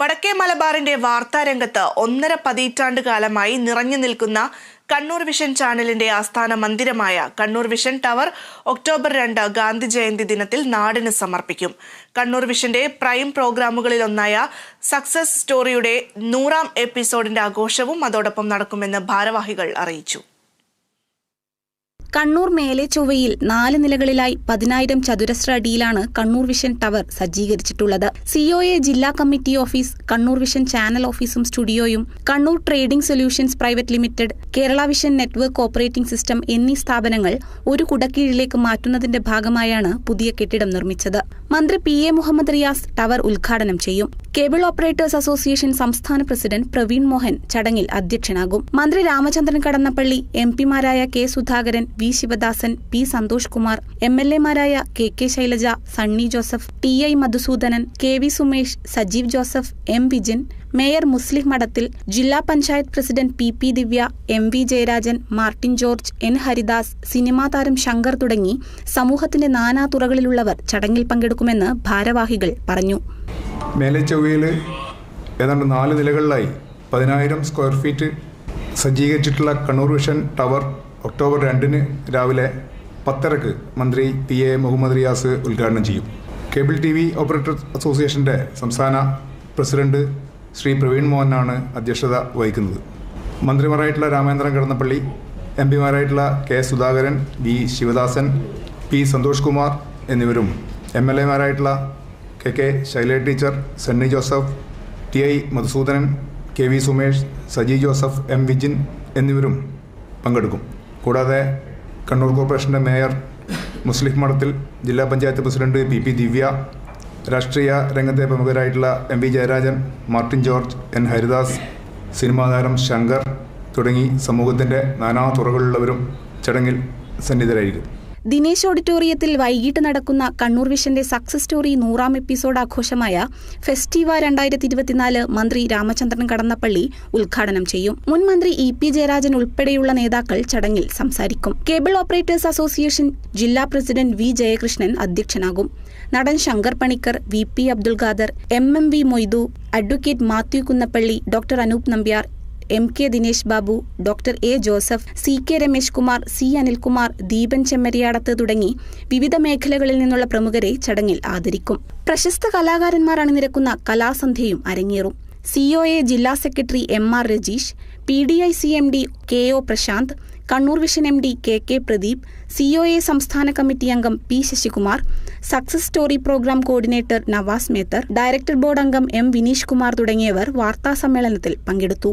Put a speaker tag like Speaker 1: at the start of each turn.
Speaker 1: വടക്കേ മലബാറിന്റെ വാർത്താരംഗത്ത് ഒന്നര പതിറ്റാണ്ട് കാലമായി നിറഞ്ഞു നിൽക്കുന്ന കണ്ണൂർ വിഷൻ ചാനലിന്റെ ആസ്ഥാന മന്ദിരമായ കണ്ണൂർ വിഷൻ ടവർ ഒക്ടോബർ രണ്ട് ഗാന്ധി ജയന്തി ദിനത്തിൽ നാടിന് സമർപ്പിക്കും. കണ്ണൂർ വിഷന്റെ പ്രൈം പ്രോഗ്രാമുകളിലൊന്നായ സക്സസ് സ്റ്റോറിയുടെ നൂറാം എപ്പിസോഡിന്റെ ആഘോഷവും അതോടൊപ്പം നടക്കുമെന്ന് ഭാരവാഹികൾ അറിയിച്ചു.
Speaker 2: കണ്ണൂർ മേലെ ചൊവ്വയിൽ നാല് നിലകളിലായി പതിനായിരം ചതുരശ്ര അടിയിലാണ് കണ്ണൂർ വിഷൻ ടവർ സജ്ജീകരിച്ചിട്ടുള്ളത്. സിഒഎ ജില്ലാ committee office Kannur vision channel ഓഫീസും സ്റ്റുഡിയോയും Kannur trading solutions private limited Kerala vision network operating system എന്നീ സ്ഥാപനങ്ങൾ ഒരു കുടക്കീഴിലേക്ക് മാറ്റുന്നതിന്റെ ഭാഗമായാണ് പുതിയ കെട്ടിടം നിർമ്മിച്ചത്. മന്ത്രി P A Muhammad Riyas tower ഉദ്ഘാടനം ചെയ്യും. കേബിൾ ഓപ്പറേറ്റേഴ്സ് അസോസിയേഷൻ സംസ്ഥാന പ്രസിഡന്റ് പ്രവീൺ മോഹൻ ചടങ്ങിൽ അധ്യക്ഷനാകും. മന്ത്രി Ramachandran Kadannappally M പിമാരായ K Sudhakaran V Sivadasan P Santhosh Kumar M L എമാരായ K K Shailaja Sunny Joseph T I Madhusoodanan K V Sumesh Sajeev Joseph M Vijin mayor Muslih Madathil ജില്ലാ panchayat president P P Divya M V Jayarajan Martin George N Haridas cinema താരം ശങ്കർ തുടങ്ങി സമൂഹത്തിന്റെ നാനാ തുറകളിലുള്ളവർ ചടങ്ങിൽ പങ്കെടുക്കുമെന്ന് ഭാരവാഹികൾ പറഞ്ഞു.
Speaker 3: മേലെ ഏതാണ്ട് നാല് നിലകളിലായി പതിനായിരം സ്ക്വയർ ഫീറ്റ് സജ്ജീകരിച്ചിട്ടുള്ള കണ്ണൂർ വിഷൻ ടവർ ഒക്ടോബർ രണ്ടിന് രാവിലെ പത്തരക്ക് മന്ത്രി പി എ മുഹമ്മദ് റിയാസ് ഉദ്ഘാടനം ചെയ്യും. കേബിൾ ടി വി ഓപ്പറേറ്റർ അസോസിയേഷന്റെ സംസ്ഥാന പ്രസിഡന്റ് ശ്രീ പ്രവീൺ മോഹനാണ് അധ്യക്ഷത വഹിക്കുന്നത്. മന്ത്രിമാരായിട്ടുള്ള Ramendran Kadannappally M പിമാരായിട്ടുള്ള K Sudhakaran V Sivadasan P Santhosh Kumar എന്നിവരും M L എമാരായിട്ടുള്ള K K Shaila teacher Sunny Joseph T I Madhusoodanan K V Sumesh Saji Joseph M Vijin എന്നിവരും പങ്കെടുക്കും. കൂടാതെ കണ്ണൂർ കോർപ്പറേഷന്റെ മേയർ മുസ്ലിം മഠത്തിൽ ജില്ലാ panchayat president P P Divya രാഷ്ട്രീയ രംഗത്തെ പ്രമുഖരായിട്ടുള്ള M V Jayarajan Martin George N Haridas cinema താരം ശങ്കർ തുടങ്ങി സമൂഹത്തിന്റെ നാനാ തുറകളിലുള്ളവരും ചടങ്ങിൽ സന്നിധരായിരിക്കും
Speaker 2: ദിനേശ് ഓഡിറ്റോറിയത്തിൽ വൈകിട്ട് നടക്കുന്ന കണ്ണൂർ വിഷന്റെ സക്സസ് സ്റ്റോറി നൂറാം എപ്പിസോഡ് ആഘോഷമായ ഫെസ്റ്റിവ രണ്ടായിരത്തി ഇരുപത്തിനാല് മന്ത്രി രാമചന്ദ്രൻ കടന്നപ്പള്ളി ഉദ്ഘാടനം ചെയ്യും. മുൻ മന്ത്രി ഇ പി ജയരാജൻ ഉൾപ്പെടെയുള്ള നേതാക്കൾ ചടങ്ങിൽ സംസാരിക്കും. കേബിൾ ഓപ്പറേറ്റേഴ്സ് അസോസിയേഷൻ ജില്ലാ പ്രസിഡന്റ് വി ജയകൃഷ്ണൻ അധ്യക്ഷനാകും. നടൻ Shankar Panicker V P Abdul Khader M M V Moidu advocate Mathew Kunnappally doctor Anoop Nambiar M K Dinesh Babu doctor A Joseph C K Ramesh Kumar C Anilkumar Deepan Chemmariyadath തുടങ്ങി വിവിധ മേഖലകളിൽ നിന്നുള്ള പ്രമുഖരെ ചടങ്ങിൽ ആദരിക്കും. പ്രശസ്ത കലാകാരന്മാർ അണിനിരക്കുന്ന കലാസന്ധ്യയും അരങ്ങേറും. സിഒഎ ജില്ലാ secretary M R Rajeesh P D I C M D K O Prashanth Kannur vision M D K K Pradeep COA സംസ്ഥാന കമ്മിറ്റി അംഗം P Sasikumar success story program coordinator Navas Methar director board അംഗം M Vineesh Kumar തുടങ്ങിയവർ വാർത്താസമ്മേളനത്തിൽ പങ്കെടുത്തു.